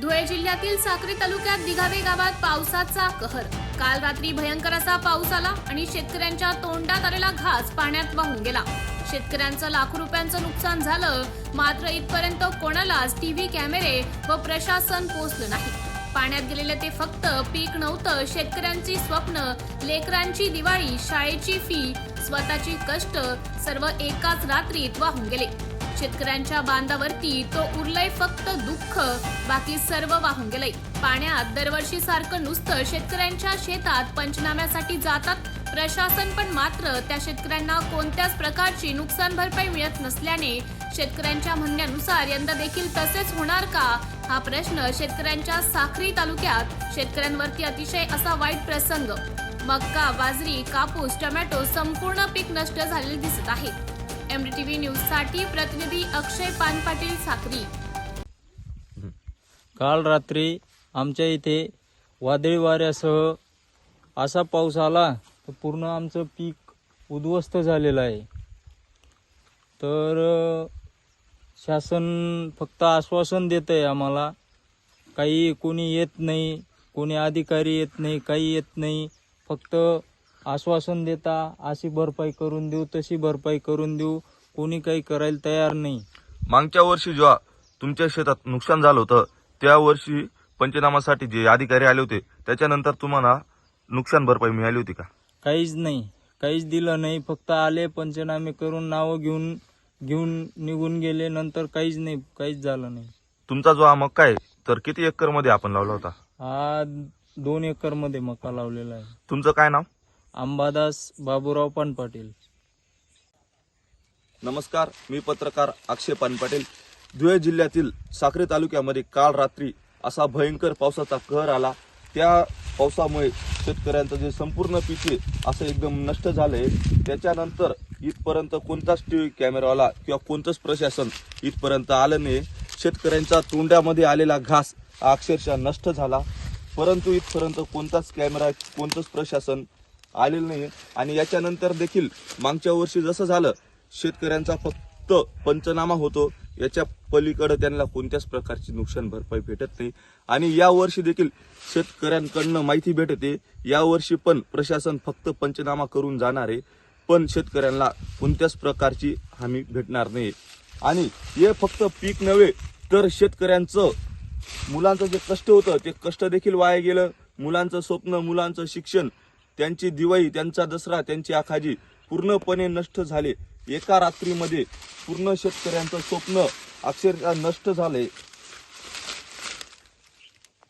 धुळे जिल्ह्यातील साक्री तालुक्यात दिघावे गावात पावसाचा कहर. काल रात्री भयंकर असा पाऊस आला आणि शेतकऱ्यांच्या तोंडात आलेला घास पाण्यात वाहून गेला. शेतकऱ्यांचं लाखो रुपयांचं नुकसान झालं मात्र इथपर्यंत कोणालाच टीव्ही कॅमेरे व प्रशासन पोहोचलं नाही. पाण्यात गेलेले ते फक्त पीक नव्हतं शेतकऱ्यांची स्वप्न लेकरांची दिवाळी शाळेची फी स्वतःची कष्ट सर्व एकाच रात्रीत वाहून गेले. शेतकऱ्यांच्या बांधावरती तो उरलंय फक्त दुःख. बाकी सर्व वाहून गेलंय. पाण्यात दरवर्षी सारखं नुसतं शेतकऱ्यांच्या शेतात पंचनाम्यासाठी जातात. प्रशासन पण मात्र त्या शेतकऱ्यांना कोणत्याच प्रकारची नुकसान भरपाई मिळत नसल्याने शेतकऱ्यांच्या म्हणण्यानुसार यंदा देखील तसेच होणार का? हा प्रश्न शेतकऱ्यांच्या साखरी तालुक्यात शेतकऱ्यांवरती अतिशय असा वाईट प्रसंग. मक्का बाजरी कापूस टोमॅटो संपूर्ण पीक नष्ट झालेले दिसत आहे. एमडीटीव्ही न्यूजसाठी प्रतिनिधी अक्षय पानपाटील साक्री. काल रात्री आमच्या इथे वादळी वाऱ्यासह असा पाऊस आला तर पूर्ण आमचं पीक उद्ध्वस्त झालेलं आहे. तर शासन फक्त आश्वासन देत आहे आम्हाला काही कोणी येत नाही कोणी अधिकारी येत नाही काही येत नाही फक्त आश्वासन देता अशी भरपाई करून देऊ तशी भरपाई करून देऊ कोणी काही करायला तयार नाही. मागच्या वर्षी जेव्हा तुमच्या शेतात नुकसान झालं होतं त्या वर्षी पंचनामासाठी जे अधिकारी आले होते त्याच्यानंतर तुम्हाला नुकसान भरपाई मिळाली होती का? काहीच नाही. काहीच दिलं नाही फक्त आले पंचनामे करून नावं घेऊन घेऊन निघून गेले नंतर काहीच नाही काहीच झालं नाही. तुमचा जो हा मक्का आहे तर किती एकरमध्ये आपण लावला होता? हा दोन एकरमध्ये मका लावलेला आहे. तुमचं काय नाव? अंबादास बाबूराव पान पाटील नमस्कार मी पत्रकार अक्षय पानपाटील. धुळे जिल्ह्यातील साखरे तालुक्यामध्ये काल रात्री असा भयंकर पावसाचा कहर आला. त्या पावसामुळे शेतकऱ्यांचं जे संपूर्ण पिके असं एकदम नष्ट झालं आहे त्याच्यानंतर इथपर्यंत कोणताच टी व्ही कॅमेरावाला किंवा कोणतंच प्रशासन इथपर्यंत आलं नाही. शेतकऱ्यांच्या तोंडामध्ये आलेला घास अक्षरशः नष्ट झाला. परंतु इथपर्यंत कोणताच कॅमेरा कोणतंच प्रशासन आलेलं नाही आणि याच्यानंतर देखील मागच्या वर्षी जसं झालं शेतकऱ्यांचा फक्त पंचनामा होतो. याच्या पलीकडे त्यांना कोणत्याच प्रकारची नुकसान भरपाई भेटत नाही. आणि या वर्षी देखील शेतकऱ्यांकडनं माहिती भेटते. यावर्षी पण प्रशासन फक्त पंचनामा करून जाणार आहे. पण शेतकऱ्यांना कोणत्याच प्रकारची हमी भेटणार नाही. आणि हे फक्त पीक नव्हे तर शेतकऱ्यांचं मुलांचं जे कष्ट होतं ते कष्ट देखील वाया गेलं. मुलांचं स्वप्न मुलांचं शिक्षण त्यांची दिवाळी त्यांचा दसरा त्यांची आखाजी पूर्णपणे नष्ट झाले. एका रात्रीमध्ये पूर्ण शेतकऱ्यांचं स्वप्न अक्षरशः नष्ट झाले.